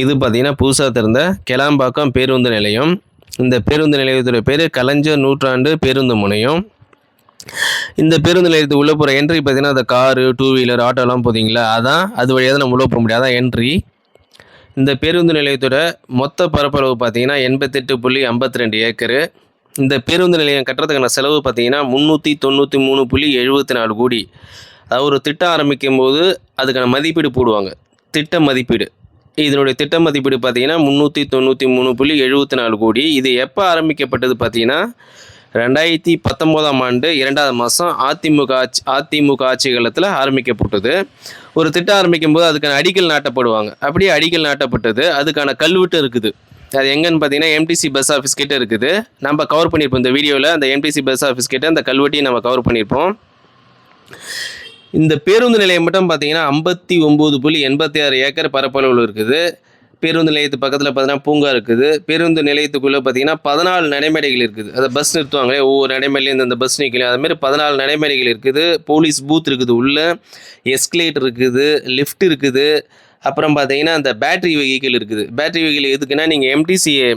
இது பார்த்திங்கன்னா புதுசாக திறந்த கெளாம்பாக்கம் பேருந்து நிலையம். இந்த பேருந்து நிலையத்தோட பேர் கலைஞர் நூற்றாண்டு பேருந்து முனையம். இந்த பேருந்து நிலையத்துக்கு உள்ளே போகிற என்ட்ரி பார்த்தீங்கன்னா அந்த காரு டூ வீலர் ஆட்டோலாம் போதிங்களா? அதான் அது வழியாக தான் நம்ம உள்ளே போக முடியாது அதான் என்ட்ரி இந்த பேருந்து நிலையத்தோட மொத்த பரப்பளவு பார்த்தீங்கன்னா எண்பத்தெட்டு புள்ளி ஐம்பத்தி ரெண்டு ஏக்கரு. இந்த பேருந்து நிலையம் கட்டுறதுக்கான செலவு பார்த்தீங்கன்னா முந்நூற்றி தொண்ணூற்றி மூணு புள்ளி எழுபத்தி நாலு கோடி. அதாவது ஒரு திட்டம் ஆரம்பிக்கும் போது அதுக்கான மதிப்பீடு போடுவாங்க. திட்ட மதிப்பீடு. இதனுடைய திட்ட மதிப்பீடு பார்த்தீங்கன்னா முந்நூற்றி தொண்ணூற்றி மூணு புள்ளி எழுபத்தி நாலு கோடி. இது எப்போ ஆரம்பிக்கப்பட்டது பார்த்தீங்கன்னா ரெண்டாயிரத்தி பத்தொம்போதாம் ஆண்டு இரண்டாவது மாதம் அதிமுக ஆட்சி அதிமுக ஆட்சி காலத்தில் ஆரம்பிக்கப்பட்டது. ஒரு திட்டம் ஆரம்பிக்கும் போது அதுக்கான அடிக்கல் நாட்டப்படுவாங்க. அப்படியே அடிக்கல் நாட்டப்பட்டது. அதுக்கான கல்வெட்டு இருக்குது. அது எங்கன்னு பார்த்தீங்கன்னா எம்டிசி பஸ் ஆஃபீஸ் கிட்டே இருக்குது. நம்ம கவர் பண்ணியிருப்போம் இந்த வீடியோவில் அந்த எம்டிசி பஸ் ஆஃபீஸ் கிட்டே அந்த கல்வெட்டியை நம்ம கவர் பண்ணியிருப்போம். இந்த பேருந்து நிலையம் மட்டும் பார்த்தீங்கன்னா ஐம்பத்தி ஒம்பது புள்ளி எண்பத்தி ஆறு ஏக்கர் பரப்பளவில் இருக்குது. பேருந்து நிலையத்து பக்கத்தில் பார்த்தீங்கன்னா பூங்கா இருக்குது. பேருந்து நிலையத்துக்குள்ளே பார்த்தீங்கன்னா பதினாலு நடைமேடைகள் இருக்குது. அதை பஸ் நிறுத்துவாங்களே ஒவ்வொரு நடைமேடையிலேருந்து அந்த பஸ் நிற்கலையும் அதுமாரி பதினாலு நடைமேடைகள் இருக்குது. போலீஸ் பூத் இருக்குது உள்ளே. எஸ்கலேட் இருக்குது லிஃப்ட் இருக்குது. அப்புறம் பார்த்தீங்கன்னா அந்த பேட்ரி வெஹிக்கிள் இருக்குது. பேட்ரி வெஹிக்கிள் எதுக்குன்னா நீங்கள் எம்டிசிஏ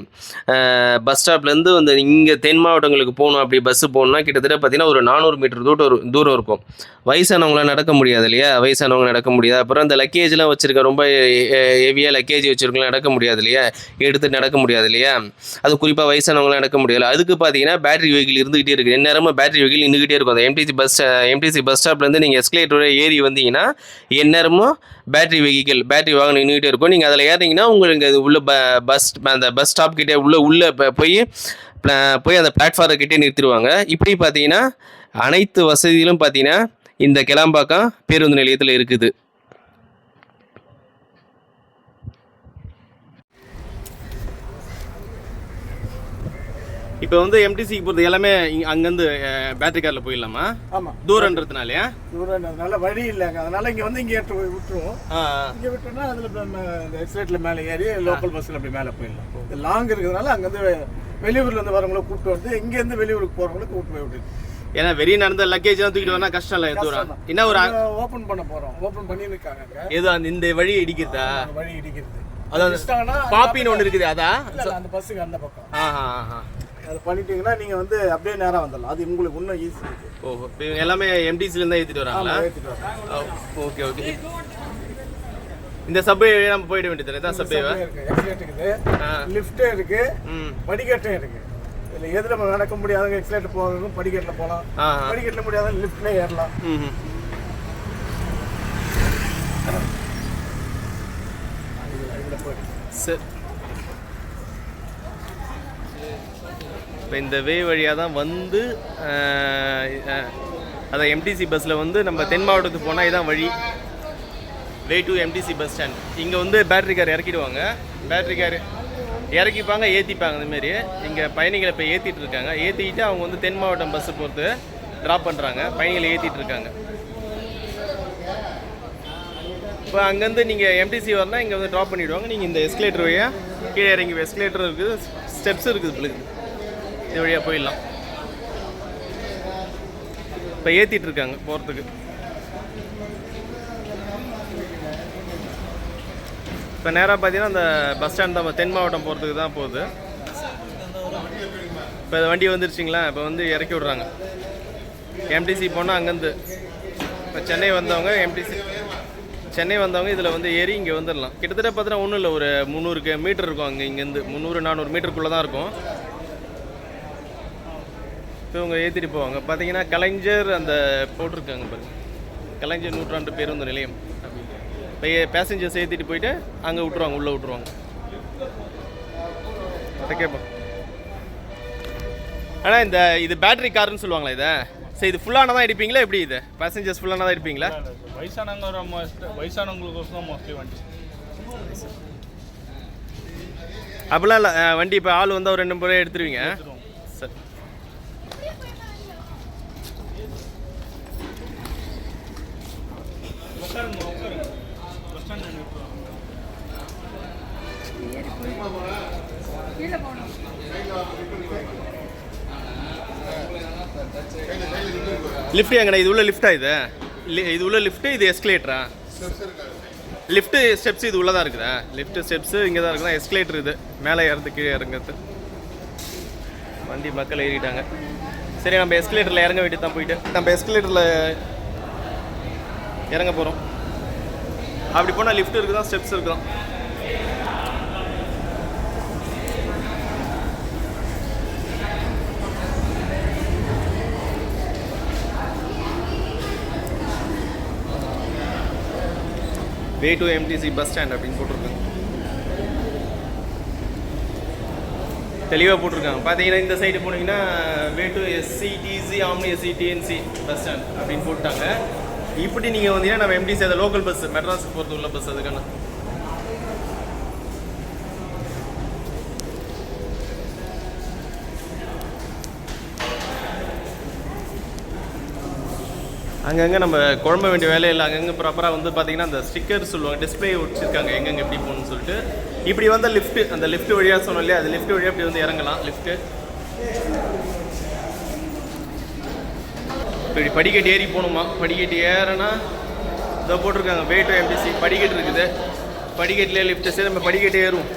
பஸ் ஸ்டாப்லேருந்து வந்து இங்கே தென் மாவட்டங்களுக்கு போகணும் அப்படி பஸ்ஸு போகணுன்னா கிட்டத்தட்ட பார்த்தீங்கன்னா ஒரு நானூறு மீட்டர் தூரம் தூரம் இருக்கும். வயசானவங்களாம் நடக்க முடியாது இல்லையா? வயசானவங்க நடக்க முடியாது. அப்புறம் அந்த லக்கேஜ்லாம் வச்சுருக்க ரொம்ப ஹெவியாக லக்கேஜ் வச்சுருக்கலாம் நடக்க முடியாது இல்லையா? எடுத்து நடக்க முடியாது இல்லையா? அது குறிப்பாக வயசானவங்களாம் நடக்க முடியாது அதுக்கு பார்த்தீங்கன்னா பேட்டரி வெஹிக்கிள் இருந்துகிட்டே இருக்குது எந்நேரமும் பேட்டரி வெஹிக்கிள் நின்றுக்கிட்டே இருக்கும். அந்த எம்டிசி பஸ் எம்டிசி பஸ் ஸ்டாப்லேருந்து நீங்கள் எஸ்கலேட்டரோட ஏறி வந்தீங்கன்னா எந்நேரமும் பேட்டரி வெஹிக்கிள் பேட்டரி வாகனம் நின்றுக்கிட்டே இருக்கும் நீங்கள் அதில் ஏறிங்கன்னா உங்களுக்கு அது உள்ள ப பஸ் அந்த பஸ் ஸ்டாப் கிட்டே உள்ள உள்ளே போய் போய் அந்த பிளாட்ஃபார்ம் கிட்டே நிறுத்திடுவாங்க. இப்படி பார்த்தீங்கன்னா அனைத்து வசதிகளும் பார்த்தீங்கன்னா இந்த கிளம்பாக்கம் பேருந்து நிலையத்தில் இருக்குது. இப்போ வந்து எம்டிசிக்கு போகிறது எல்லாமே அங்கேருந்து பேட்டரி காரில் போயிடலாமா? ஆமாம் தூரன்றதுனாலயா? தூரம்ன்றதுனால வழி இல்லைங்க அதனால இங்கே வந்து இங்கே விட்டுருவோம். இங்கே விட்டோம்னா அதில் இந்த எக்ஸ்ரேட்டில் மேலே ஏறி லோக்கல் பஸ்ஸில் அப்படி மேலே போயிடலாம். லாங் இருக்கிறதுனால அங்கேருந்து வெளியூர்லேருந்து வரவங்கள கூப்பிட்டு வந்து இங்கேருந்து வெளியூருக்கு போகிறவங்கள கூப்பிட்டு போய் விட்டுரு ஏன்னா வெளியே நடந்த லக்கேஜ் எல்லாம் தூக்கிட்டு வரனா கஷ்டம் இல்லை தூரம் என்ன ஒரு ஓப்பன் பண்ண போகிறோம் ஓப்பன் பண்ணி இருக்காங்க. ஏதோ அந்த இந்த வழி இடிக்கிறதா? வழி இடிக்கிறது. அதாவது பாப்பின்னு ஒன்று இருக்குது அதா? இல்ல, இல்ல, அந்த பஸ்ஸுக்கு அந்த பக்கம். ஆஹா ஆஹா. அது பண்ணிட்டீங்கன்னா நீங்கள் வந்து அப்படியே நேராக வந்துடலாம். அது உங்களுக்கு இன்னும் ஈஸி ஓஹோ. இப்போ எல்லாமே எம்டிசில தான் ஏற்றிட்டு வராங்களா? ஏற்றிட்டு வரலாம் ஓகே ஓகே. இந்த சப்வே நம்ம போயிட வேண்டியது இதான் சப்வேவா எக்ஸ்ரேட் இருக்குது. லிஃப்ட்டே இருக்கு. படிக்கட்டும் இருக்கு. இதில் எதில் நம்ம நடக்க முடியாதவங்க எக்ஸ்ரேட் போகிறதுக்கும் படிக்கட்டில் போகலாம் படிக்கட்டில் முடியாத லிஃப்ட்ல ஏறலாம். சரி. இப்போ இந்த வே வழியாக தான் வந்து அதான் எம்டிசி பஸ்ஸில் வந்து நம்ம தென் மாவட்டத்துக்கு போனால் இதான் வழி. Way to MTC bus stand இங்கே வந்து பேட்டரி கார் இறக்கிடுவாங்க. பேட்டரி கார் இறக்கிப்பாங்க ஏற்றிப்பாங்க இந்தமாரி இங்கே பயணிகளை இப்போ ஏற்றிட்டு இருக்காங்க. ஏற்றிக்கிட்டு அவங்க வந்து தென் மாவட்டம் பஸ்ஸு பொறுத்து ட்ராப் பண்ணுறாங்க பயணிகளை ஏற்றிட்டு இருக்காங்க. இப்போ அங்கேருந்து நீங்கள் எம்டிசி வரலாம் இங்கே வந்து ட்ராப் பண்ணிவிடுவாங்க நீங்கள் இந்த எஸ்கலேட்டர் வழியாக கீழே இறங்கி எஸ்கலேட்டர் இருக்குது ஸ்டெப்ஸ் இருக்குது உங்களுக்கு இது வழியாக போயிடலாம். இப்போ ஏற்றிட்டு இருக்காங்க போகிறதுக்கு இப்போ நேராக பார்த்தீங்கன்னா அந்த பஸ் ஸ்டாண்ட் தான் தென் மாவட்டம் போகிறதுக்கு தான் போகுது. இப்போ இந்த வண்டி வந்துருச்சுங்களா? இப்போ வந்து இறக்கி விட்றாங்க. எம்டிசி போனால் அங்கேருந்து. இப்போ சென்னை வந்தவங்க எம்டிசி சென்னை வந்தவங்க இதில் வந்து ஏறி இங்கே வந்துடலாம். கிட்டத்தட்ட பார்த்தீங்கன்னா ஒன்றும் இல்லை ஒரு முந்நூறு மீட்டர் இருக்கும் அங்கே இங்கேருந்து. முந்நூறு நானூறு மீட்டருக்குள்ளே தான் இருக்கும். இவங்க ஏற்றிட்டு போவாங்க. பார்த்தீங்கன்னா கலைஞர் அந்த போட்டிருக்காங்க பாருங்க. கலைஞர் நூற்றாண்டு பேருந்து நிலையம். இப்போ பேசஞ்சர்ஸ் ஏற்றிட்டு போயிட்டு அங்கே விட்ருவாங்க உள்ளே விட்ருவாங்க அதை கேட்போம் ஆனால் இந்த இது பேட்டரி காருன்னு சொல்லுவாங்களா இதை? சரி இது ஃபுல்லான தான் எடுப்பீங்களா எப்படி இது? பேசஞ்சர்ஸ் ஃபுல்லான தான் எடுப்பீங்களா? வயசானவங்க வயசானவங்களுக்கோசம் மோஸ்ட்லி வண்டி. அப்படிலாம் இல்லை. வண்டி இப்போ ஆள் வந்தால் ஒரு ரெண்டு முறை எடுத்துருவீங்க சரி உட்காருங்க லிஃப்ட் எங்கண்ணா? இது உள்ள லிஃப்டா இது? லி- இது உள்ள லிஃப்ட் இது எஸ்கலேட்டரா லிஃப்ட் ஸ்டெப்ஸ் இது உள்ளதா இருக்குதா? லிஃப்ட் ஸ்டெப்ஸ் இங்கே தான் இருக்குதா? எஸ்கலேட்டர் இது. மேலே ஏறது கீழே இறங்குறது. வண்டி மக்கள் ஏறிட்டாங்க. சரி நம்ம எஸ்கலேட்டரில் இறங்க வேண்டியது தான் போயிட்டு. நம்ம எஸ்கலேட்டரில் இறங்க போகிறோம் அப்படி போனால் லிஃப்ட் இருக்குதான் ஸ்டெப்ஸ் இருக்குதான் way to MTC bus stand அப்படின்னு போட்டிருக்காங்க. தெளிவாக போட்டிருக்காங்க. பார்த்தீங்கன்னா இந்த சைடு போனீங்கன்னா way to SCTC omni SCTNC bus stand அப்படின்னு போட்டாங்க. இப்படி நீங்கள் வந்தீங்கன்னா நம்ம எம்டிசி அந்த லோக்கல் பஸ் மெட்ராஸுக்கு போகிறது உள்ள பஸ் அதுக்கான. அங்கங்கே நம்ம குழம்ப வேண்டிய வேலையில் அங்கங்கே ப்ராப்பராக வந்து பார்த்தீங்கன்னா அந்த ஸ்டிக்கர் சொல்லுவாங்க டிஸ்பிளே வச்சுருக்காங்க எங்கெங்கே எப்படி போகணும்னு சொல்லிட்டு. இப்படி வந்து லிஃப்ட் அந்த லிஃப்ட் வழியாக சொன்னோம் இல்லையா? அது லிஃப்ட் வழியாக இப்படி வந்து இறங்கலாம் லிஃப்ட்டு இப்படி படிக்கட்டு ஏறி போகணுமா? படிக்கட்டு ஏறனா இதை போட்டிருக்காங்க வே டு எம்டிசி படிக்கட்டு இருக்குது. படிக்கட்டில் லிஃப்ட் சரி நம்ம படிக்கட்டு ஏறும்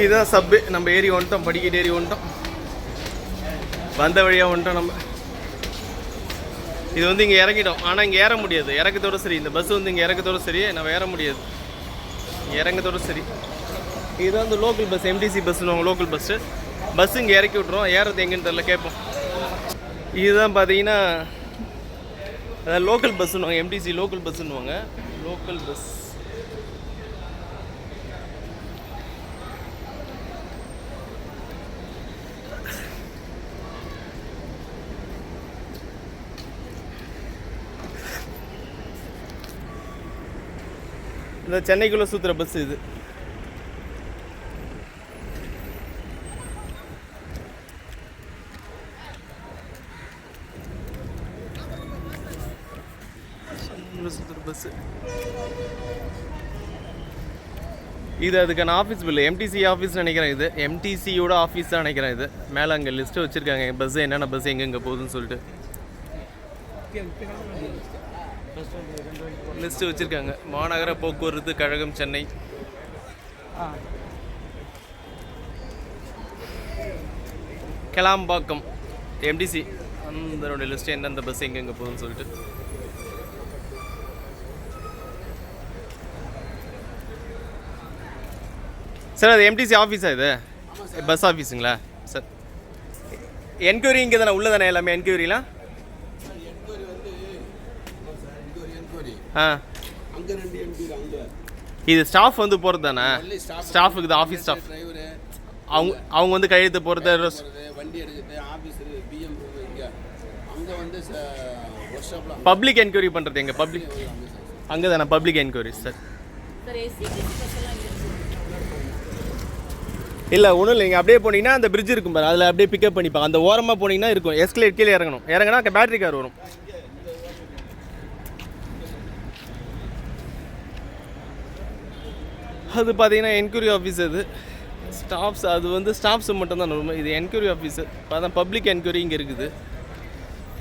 இதுதான் சப்பு நம்ம ஏறி வந்துட்டோம் படிக்கட்டு ஏறி வந்துட்டோம். வந்த வழியாக வந்துட்டோம் நம்ம. இது வந்து இங்கே இறங்கிட்டோம். ஆனால் இங்கே ஏற முடியாது. இறக்கத்தோட சரி. இந்த பஸ் வந்து இங்கே இறக்கத்தோட சரி. நம்ம ஏற முடியாது. இங்கே சரி. இதுதான் இந்த லோக்கல் பஸ் எம்டிசி பஸ்ஸுன்னு லோக்கல் பஸ்ஸு பஸ் இங்கே இறக்கி விட்ருவோம் ஏறது எங்கேன்னு தெரில கேட்போம். இதுதான் பார்த்தீங்கன்னா அதாவது லோக்கல் பஸ்ஸுன்னுவாங்க எம்டிசி லோக்கல் பஸ்ஸுன்னுவாங்க லோக்கல் பஸ் இந்த சென்னைக்குள்ளே சுற்றுற பஸ் இது. சுற்றுற பஸ்ஸு இது அதுக்கான ஆஃபீஸ் பில்லு எம்டிசி ஆஃபீஸ் நினைக்கிறேன் இது. எம்டிசியோட ஆஃபீஸ் தான் நினைக்கிறேன் இது. மேலே அங்கே லிஸ்ட்டு வச்சுருக்காங்க. பஸ் என்னென்ன பஸ் எங்கெங்கே போகுதுன்னு சொல்லிட்டு. லிஸ்ட்டு வச்சுருக்காங்க. மாநகர போக்குவரத்து கழகம் சென்னை. கிளாம்பாக்கம். எம்டிசி அந்த லிஸ்ட்டு எந்தெந்த பஸ் எங்கெங்கே போகுதுன்னு சொல்லிட்டு. சார் அது எம்டிசி ஆஃபீஸா இது? பஸ் ஆஃபீஸுங்களா சார் என்கொயரி இங்கே தானே உள்ள தானே எல்லாமே என்கொயரிலாம் ஆ அங்க ரெண்டு எம்பி அங்க இது ஸ்டாஃப் வந்து போகிறது தானே ஸ்டாஃபுக்கு இது ஆஃபீஸ் ஸ்டாஃப் டிரைவரு அவங்க அவங்க வந்து கையெழுத்து போகிறது வண்டி எடுக்கிறது ஆஃபீஸ் பிஎம் அங்க வந்து பப்ளிக் என்கொயரி பண்ணுறது எங்கள் பப்ளிக் அங்கே தானே பப்ளிக் என்கொயரி சார் இல்லை ஒன்றும் இல்லைங்க அப்படியே போனீங்கன்னா அந்த பிரிட்ஜ் இருக்கும் பாரு. அதில் அப்படியே பிக்கப் பண்ணிப்பாங்க. அந்த ஓரமாக போனீங்கன்னா இருக்கும். எஸ்கலேட் கீழே இறங்கணும். இறங்கினா பேட்டரி கார் வரும். அது பார்த்தீங்கன்னா என்கொயரி ஆஃபீஸ் அது. ஸ்டாஃப்ஸ் அது வந்து ஸ்டாஃப்ஸ் மட்டும்தான் நம்ம இது என்கொயரி ஆஃபீஸு அதான் பப்ளிக் என்கொயரி இங்கே இருக்குது.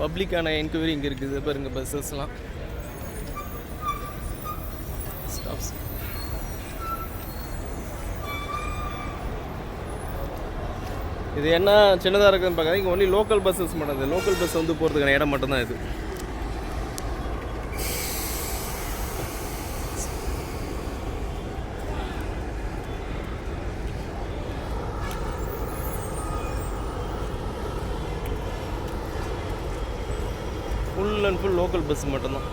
பப்ளிக்கான என்கொயரி இங்கே இருக்குது. பாருங்கள் பஸ்ஸஸ்லாம் ஸ்டாஃப்ஸ் இது என்ன சின்னதாக இருக்குதுன்னு பார்க்காத இங்கே ஒன்லி லோக்கல் பஸ்ஸஸ் மட்டும் இது லோக்கல் பஸ் வந்து போகிறதுக்கான இடம் மட்டும்தான் இது. ஃபுல் லோக்கல் பஸ் மட்டும்தான்.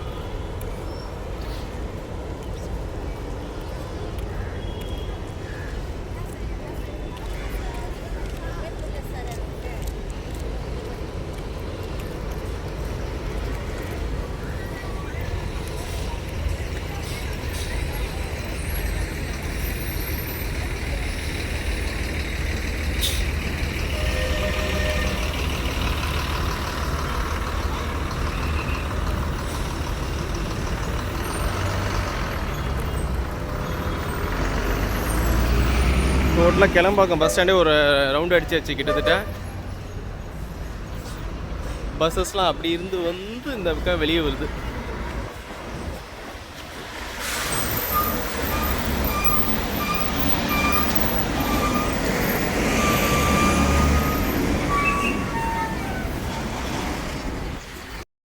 டோட்டலாக கிளம்பாக்கம் பஸ் ஸ்டாண்டே ஒரு ரவுண்ட் அடிச்சாச்சு கிட்டத்தட்ட பஸ்ஸஸ்லாம் அப்படி இருந்து வந்து இந்த பக்கம் வெளியே வருது.